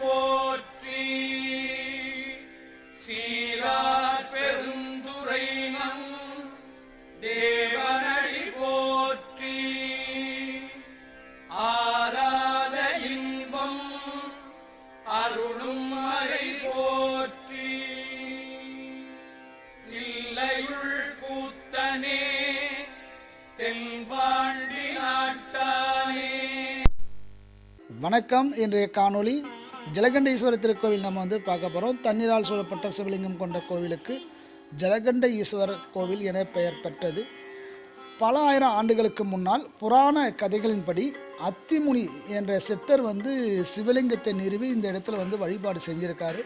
போற்றி. சீரார் பெருந்துரை நம் தேவனடி போற்றி. ஆராத இன்பம் அருளும் அறை போற்றி. இல்லையுள் கூத்தனே தென்பாண்டி நாட்டானே. வணக்கம் இன்றைய காணொளி ஜலகண்டீஸ்வரர் திருக்கோவில் நம்ம வந்து பார்க்க போகிறோம் தண்ணீரால் சூழப்பட்ட சிவலிங்கம் கொண்ட கோவிலுக்கு ஜலகண்ட ஈஸ்வரர் கோவில் என பெயர் பெற்றது. பல ஆயிரம் ஆண்டுகளுக்கு முன்னால் புராண கதைகளின்படி அத்திமுனி என்ற சித்தர் வந்து சிவலிங்கத்தை நிறுவி இந்த இடத்துல வந்து வழிபாடு செஞ்சிருக்காரு.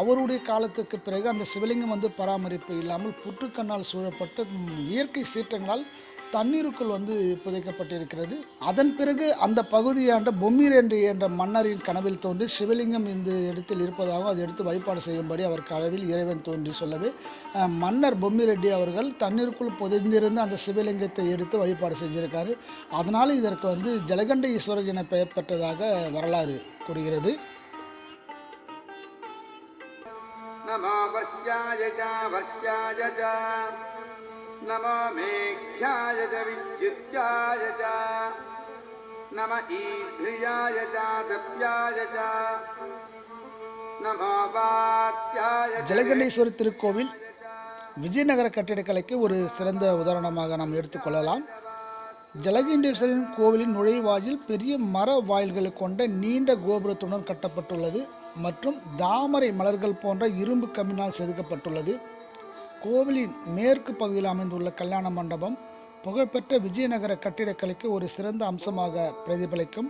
அவருடைய காலத்துக்கு பிறகு அந்த சிவலிங்கம் வந்து பராமரிப்பு இல்லாமல் புற்றுக்கண்ணால் சூழப்பட்டு இயற்கை சீற்றங்களால் தண்ணீருக்குள் வந்து புதைக்கப்பட்டிருக்கிறது அதன் பிறகு அந்த பகுதியாண்ட பொம்மிரெண்டு என்ற மன்னரின் கனவில் தோன்றி சிவலிங்கம் இந்த இடத்தில் இருப்பதாகவும் அதை எடுத்து வழிபாடு செய்யும்படி அவர் கனவில் இறைவன் தோன்றி சொல்லவே அஹ், மன்னர் பொம்மிரெட்டி அவர்கள் தண்ணீருக்குள் புதைந்திருந்த அந்த சிவலிங்கத்தை எடுத்து வழிபாடு செஞ்சிருக்காரு அதனால் இதற்கு வந்து ஜலகண்ட ஈஸ்வரர் என பெயர் பெற்றதாக வரலாறு கூறுகிறது नमो वस्याय च वस्याय च नमो मेघ्याय च विद्युत्याय च नम ईध्रियाय च दप्याय च नमो वात्याय च ஜலகண்டேஸ்வரர் திருக்கோவில் விஜயநகர கட்டிடக்கலைக்கு ஒரு சிறந்த உதாரணமாக நாம் எடுத்துக்கொள்ளலாம் ஜலகண்டேஸ்வரன் கோவிலின் நுழைவாயில் பெரிய மர வாயில்களை கொண்ட நீண்ட கோபுரத்துடன் கட்டப்பட்டுள்ளது மற்றும் தாமரை மலர்கள் போன்ற இரும்பு கம்பினால் செதுக்கப்பட்டுள்ளது கோவிலின் மேற்கு பகுதியில் அமைந்துள்ள கல்யாண மண்டபம் புகழ்பெற்ற விஜயநகர கட்டிடக்கலைக்கு ஒரு சிறந்த அம்சமாக பிரதிபலிக்கும்.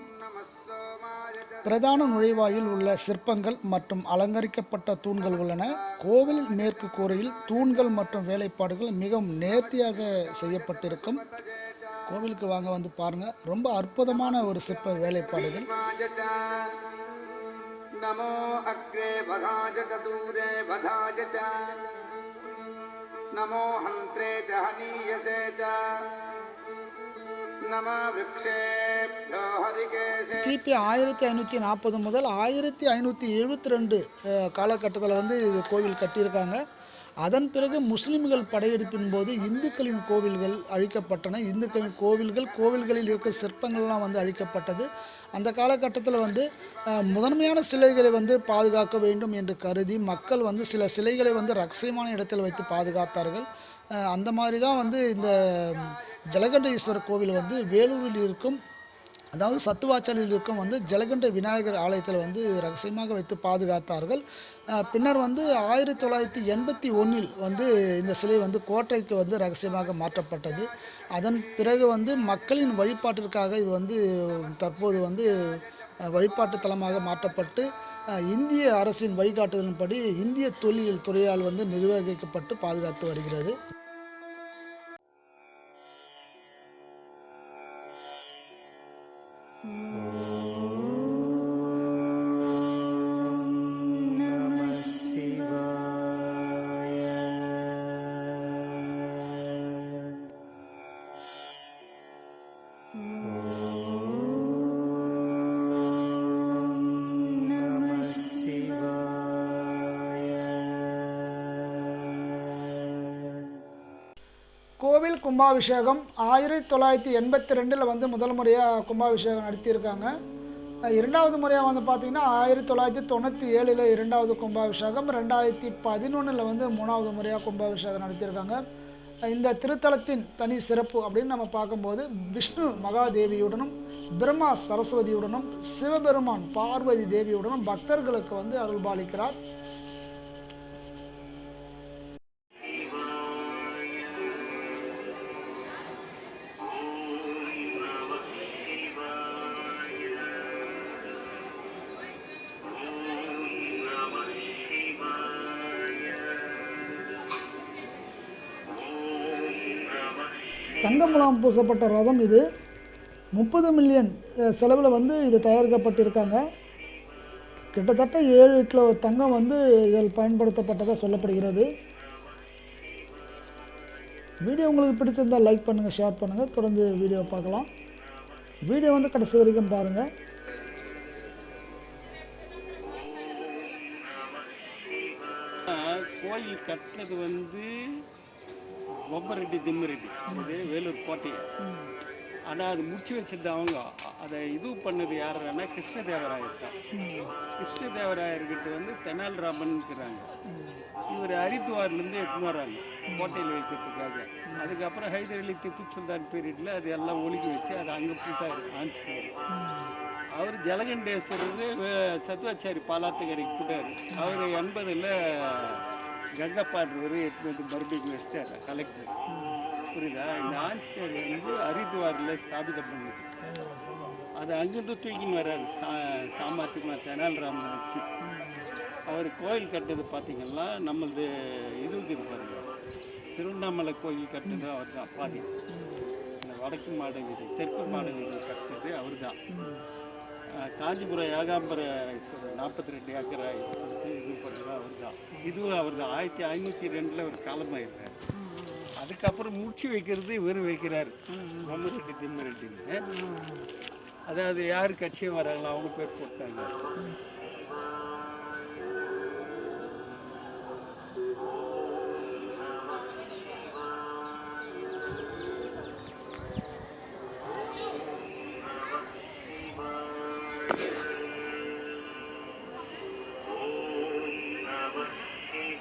பிரதான நுழைவாயில் உள்ள சிற்பங்கள் மற்றும் அலங்கரிக்கப்பட்ட தூண்கள் உள்ளன. கோவிலின் மேற்கு கூரையில் தூண்கள் மற்றும் வேலைப்பாடுகள் மிகவும் நேர்த்தியாக செய்யப்பட்டிருக்கும். கோவிலுக்கு வாங்க வந்து பாருங்க. ரொம்ப அற்புதமான ஒரு சிற்ப வேலைப்பாடுகள். நமோ அக்ரே नमो अग्रे वधाय च दूरे वधाय च नमो हन्त्रे च हनीयसे च नमः वृक्षेभ्यो हरिकेशे கிபி ஆயிரத்தி ஐநூற்றி நாற்பது முதல் ஆயிரத்தி ஐநூற்றி எழுபத்தி ரெண்டு காலகட்டத்தில் வந்து இது கோவில் கட்டியிருக்காங்க அதன் பிறகு முஸ்லிம்கள் படையெடுப்பின் போது இந்துக்களின் கோவில்கள் அழிக்கப்பட்டன. இந்துக்களின் கோவில்கள் கோவில்களில் இருக்க சிற்பங்கள்லாம் வந்து அழிக்கப்பட்டது. அந்த காலகட்டத்தில் வந்து முதன்மையான சிலைகளை வந்து பாதுகாக்க வேண்டும் என்று கருதி மக்கள் வந்து சில சிலைகளை வந்து ரகசியமான இடத்தில் வைத்து பாதுகாத்தார்கள். அந்த மாதிரி தான் வந்து இந்த ஜலகண்டேஸ்வரர் கோவில் வந்து வேலூரில் இருக்கும் அதாவது சத்துவாச்சலில் இருக்கும் வந்து ஜலகண்ட விநாயகர் ஆலயத்தில் வந்து ரகசியமாக வைத்து பாதுகாத்தார்கள். பின்னர் வந்து ஆயிரத்தி தொள்ளாயிரத்தி எண்பத்தி ஒன்றில் வந்து இந்த சிலை வந்து கோட்டைக்கு வந்து ரகசியமாக மாற்றப்பட்டது. அதன் பிறகு வந்து மக்களின் வழிபாட்டிற்காக இது வந்து தற்போது வந்து வழிபாட்டு தலமாக மாற்றப்பட்டு இந்திய அரசின் வழிகாட்டுதலின்படி இந்திய தொல்லியல் துறையால் வந்து நிர்வகிக்கப்பட்டு பாதுகாத்து வருகிறது. Mm. கோவில் கும்பாபிஷேகம் ஆயிரத்தி தொள்ளாயிரத்தி எண்பத்தி ரெண்டில் வந்து முதல் முறையாக கும்பாபிஷேகம் நடத்தியிருக்காங்க. இரண்டாவது முறையாக வந்து பார்த்திங்கன்னா ஆயிரத்தி தொள்ளாயிரத்தி தொண்ணூற்றி ஏழில் இரண்டாவது கும்பாபிஷேகம் ரெண்டாயிரத்தி பதினொன்றில் வந்து மூணாவது முறையாக கும்பாபிஷேகம் நடத்தியிருக்காங்க. இந்த திருத்தலத்தின் தனி சிறப்பு அப்படின்னு நம்ம பார்க்கும்போது விஷ்ணு மகாதேவியுடனும் பிரம்மா சரஸ்வதியுடனும் சிவபெருமான் பார்வதி தேவியுடனும் பக்தர்களுக்கு வந்து அருள்பாலிக்கிறார். தங்கமுலாம் பூசப்பட்ட ரதம் இது. முப்பது மில்லியன் செலவில் வந்து இது தயாரிக்கப்பட்டிருக்காங்க. கிட்டத்தட்ட ஏழு கிலோ தங்கம் வந்து இதில் பயன்படுத்தப்பட்டதாக சொல்லப்படுகிறது. வீடியோ உங்களுக்கு பிடிச்சிருந்தால் லைக் பண்ணுங்கள் ஷேர் பண்ணுங்கள் தொடர்ந்து வீடியோ பார்க்கலாம். வீடியோ வந்து கடைசி வரைக்கும் பாருங்கள் கோயில் கட்டினது வந்து பொம்மரெட்டி திம்மிரெட்டி. இது வேலூர் கோட்டையை. ஆனால் அது முடிச்சு வச்சது அவங்க. அதை இது பண்ணது யாருன்னா கிருஷ்ணதேவராயர் தான் கிருஷ்ணதேவராயர்கிட்ட வந்து தெனாலிராமன் இருக்கிறாங்க இவர் ஹரித்வார்லேருந்து எடுத்துன்னு வராங்க கோட்டையில் வைக்கிறதுக்காக. அதுக்கப்புறம் ஹைதர் அலி திப்பு சுல்தான் பீரியடில் அது எல்லாம் ஒழுகி வச்சு அதை அங்கே போட்டார் ஆஞ்சிட்டு அவர் ஜலகண்டேஸ்வரர் சத்வாச்சாரி பாலாத்தகரைக்கு போட்டார் அவர் எண்பதில் கங்கப்பாடுறவர் எடுத்து வந்து மறுபடியும் வச்சிட்டார் கலெக்டர் புரியுதா? இந்த ஆஞ்சநேயர் வந்து ஹரித்வாரில் ஸ்தாபிதம் பண்ணுது அது அங்கேருந்து தூக்கின்னு வராது சா சாமர்த்தியமாக தெனாலிராமன் வச்சு அவர் கோயில் கட்டது பார்த்தீங்கன்னா நம்மளது இது இருக்குது பாருங்க. திருவண்ணாமலை கோயில் கட்டது அவர் தான் பாதி இந்த வடக்கு மாடவீதி வீடு தெற்கு மாடவீதி கட்டது அவர் தான் காஞ்சிபுரம் ஏகாம்பர நாற்பத்தி ரெண்டு ஏக்கர் இது பண்ணுறது அவர் தான் இதுவும் அவர் தான் ஆயிரத்தி ஐநூற்றி ரெண்டில் அவர் காலமாயிருக்கார் அதுக்கப்புறம் முடிச்சு வைக்கிறது இவர் வைக்கிறார். மம்மரெட்டி திம்மரெட்டின்னு. அதாவது யார் கட்சியும் வராங்களோ? அவங்க பேர் போட்டாங்க.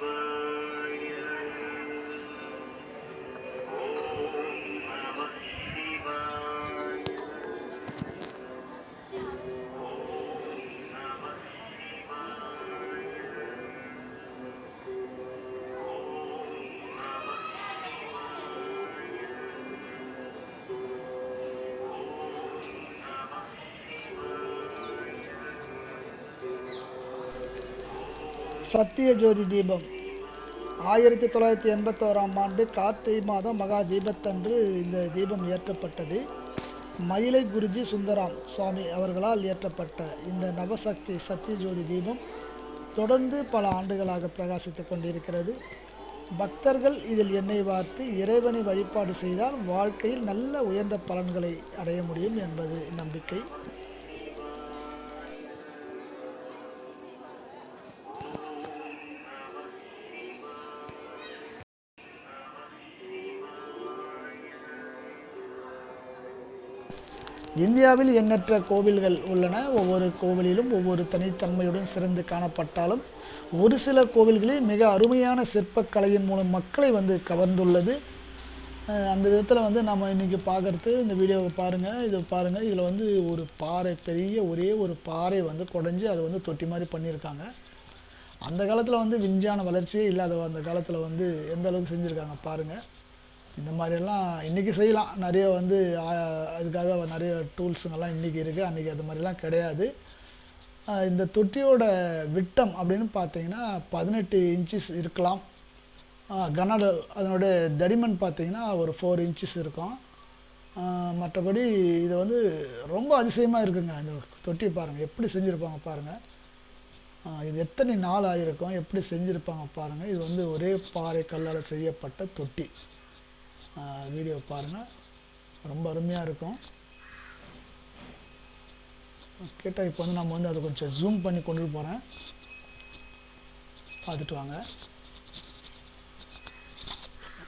River. சத்திய ஜோதி தீபம். ஆயிரத்தி தொள்ளாயிரத்தி எண்பத்தோராம் ஆண்டு கார்த்திகை மாதம் மகா தீபத்தன்று இந்த தீபம் ஏற்றப்பட்டது. மயிலை குருஜி சுந்தராம் சுவாமி அவர்களால் ஏற்றப்பட்ட இந்த நவசக்தி சத்தியஜோதி தீபம் தொடர்ந்து பல ஆண்டுகளாக பிரகாசித்து கொண்டிருக்கிறது. பக்தர்கள் இதில் எண்ணெய் வார்த்து இறைவனை வழிபாடு செய்தால் வாழ்க்கையில் நல்ல உயர்ந்த பலன்களை அடைய முடியும் என்பது நம்பிக்கை. இந்தியாவில் எண்ணற்ற கோவில்கள் உள்ளன. ஒவ்வொரு கோவிலிலும் ஒவ்வொரு தனித்தன்மையுடன் சிறந்து காணப்பட்டாலும் ஒரு சில கோவில்களில் மிக அருமையான சிற்பக்கலையின் மூலம் மக்களை வந்து கவர்ந்துள்ளது. அந்த விதத்தில் வந்து நம்ம இன்றைக்கி பார்க்குறது இந்த வீடியோவை பாருங்கள் இது பாருங்கள் இதில் வந்து ஒரு பாறை பெரிய ஒரே ஒரு பாறை வந்து குடஞ்சி அதை வந்து தொட்டி மாதிரி பண்ணியிருக்காங்க. அந்த காலத்தில் வந்து விஞ்ஞான வளர்ச்சியே இல்லாத அந்த காலத்தில் வந்து எந்த அளவுக்கு செஞ்சுருக்காங்க பாருங்கள் இந்த மாதிரியெல்லாம் இன்றைக்கி செய்யலாம். நிறைய வந்து அதுக்காக நிறைய டூல்ஸுங்கெல்லாம் இன்றைக்கி இருக்குது அன்றைக்கி அது மாதிரிலாம் கிடையாது. இந்த தொட்டியோட விட்டம் அப்படின்னு பார்த்தீங்கன்னா பதினெட்டு இன்ச்சஸ் இருக்கலாம். ஆ, கன அதனுடைய தடிமன் பார்த்தீங்கன்னா ஒரு ஃபோர் இன்ச்சஸ் இருக்கும். மற்றபடி இது வந்து ரொம்ப அதிசயமாக இருக்குங்க. இந்த தொட்டி பாருங்கள் எப்படி செஞ்சுருப்பாங்க பாருங்கள் இது எத்தனை நாள் ஆகிருக்கும் எப்படி செஞ்சுருப்பாங்க பாருங்கள் இது வந்து ஒரே பாறை கல்லால் செய்யப்பட்ட தொட்டி. வீடியோ பாருங்கள் ரொம்ப அருமையாக இருக்கும். கேட்டால் இப்போ வந்து நம்ம வந்து அதை கொஞ்சம் ஜூம் பண்ணி கொண்டு போகிறேன் பார்த்துட்டு வாங்க.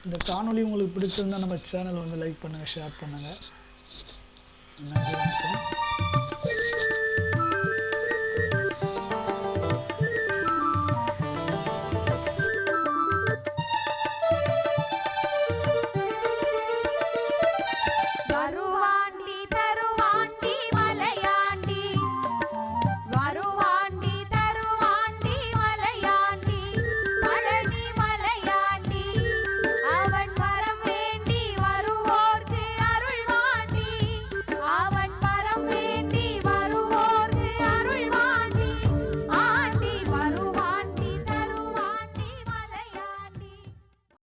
இந்த காணொலி உங்களுக்கு பிடிச்சிருந்தா நம்ம சேனல் வந்து லைக் பண்ணுங்கள் ஷேர் பண்ணுங்கள் நன்றி வணக்கம்.